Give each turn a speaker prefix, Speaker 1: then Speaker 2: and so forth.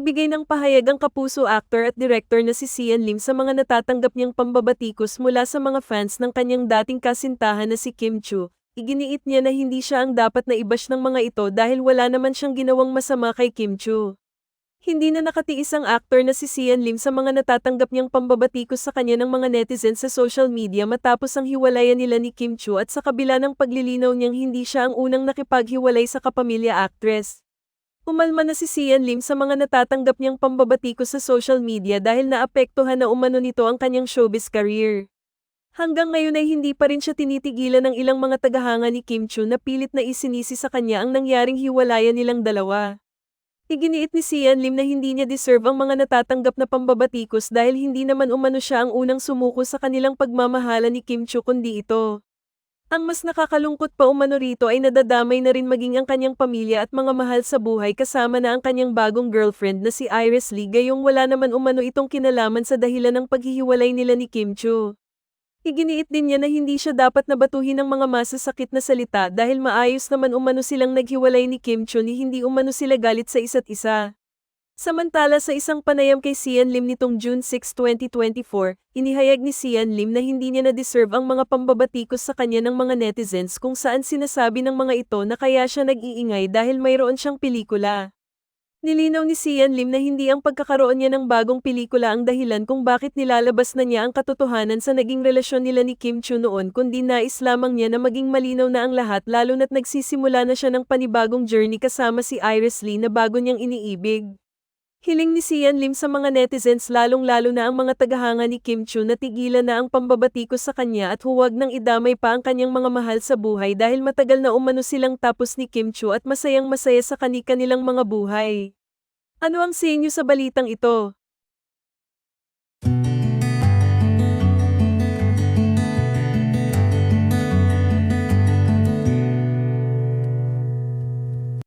Speaker 1: nagbigay ng pahayag ang kapuso actor at director na si Sian Lim sa mga natatanggap niyang pambabatikos mula sa mga fans ng kanyang dating kasintahan na si Kim Chu, iginiit niya na hindi siya ang dapat na ibash ng mga ito dahil wala naman siyang ginawang masama kay Kim Chu. Hindi na nakatiis ang actor na si Sian Lim sa mga natatanggap niyang pambabatikos sa kanya ng mga netizens sa social media matapos ang hiwalayan nila ni Kim Chu at sa kabila ng paglilinaw niyang hindi siya ang unang nakipaghiwalay sa kapamilya actress. Umalma na si Sian Lim sa mga natatanggap niyang pambabatikos sa social media dahil naapektuhan na umano nito ang kanyang showbiz career. Hanggang ngayon ay hindi pa rin siya tinitigilan ng ilang mga tagahanga ni Kim Chu na pilit na isinisi sa kanya ang nangyaring hiwalayan nilang dalawa. Iginiit ni Sian Lim na hindi niya deserve ang mga natatanggap na pambabatikos dahil hindi naman umano siya ang unang sumuko sa kanilang pagmamahala ni Kim Chu kundi ito. Ang mas nakakalungkot pa umano rito ay nadadamay na rin maging ang kanyang pamilya at mga mahal sa buhay kasama na ang kanyang bagong girlfriend na si Iris Lee gayong wala naman umano itong kinalaman sa dahilan ng paghihiwalay nila ni Kim Chu. Iginiit din niya na hindi siya dapat nabatuhin ng mga masasakit na salita dahil maayos naman umano silang naghiwalay ni Kim Chu ni hindi umano sila galit sa isa't isa. Samantala sa isang panayam kay Sian Lim nitong June 6, 2024, inihayag ni Sian Lim na hindi niya na-deserve ang mga pambabatikos sa kanya ng mga netizens kung saan sinasabi ng mga ito na kaya siya nag-iingay dahil mayroon siyang pelikula. Nilinaw ni Sian Lim na hindi ang pagkakaroon niya ng bagong pelikula ang dahilan kung bakit nilalabas na niya ang katotohanan sa naging relasyon nila ni Kim Chu noon kundi nais lamang niya na maging malinaw na ang lahat lalo na't nagsisimula na siya ng panibagong journey kasama si Iris Lee na bago niyang iniibig. Hiling ni Sian Lim sa mga netizens lalong-lalo na ang mga tagahanga ni Kim Chu na tigilan na ang pambabatikos sa kanya at huwag nang idamay pa ang kanyang mga mahal sa buhay dahil matagal na umano silang tapos ni Kim Chu at masayang masaya sa kani-kanilang mga buhay. Ano ang sa inyo sa balitang ito?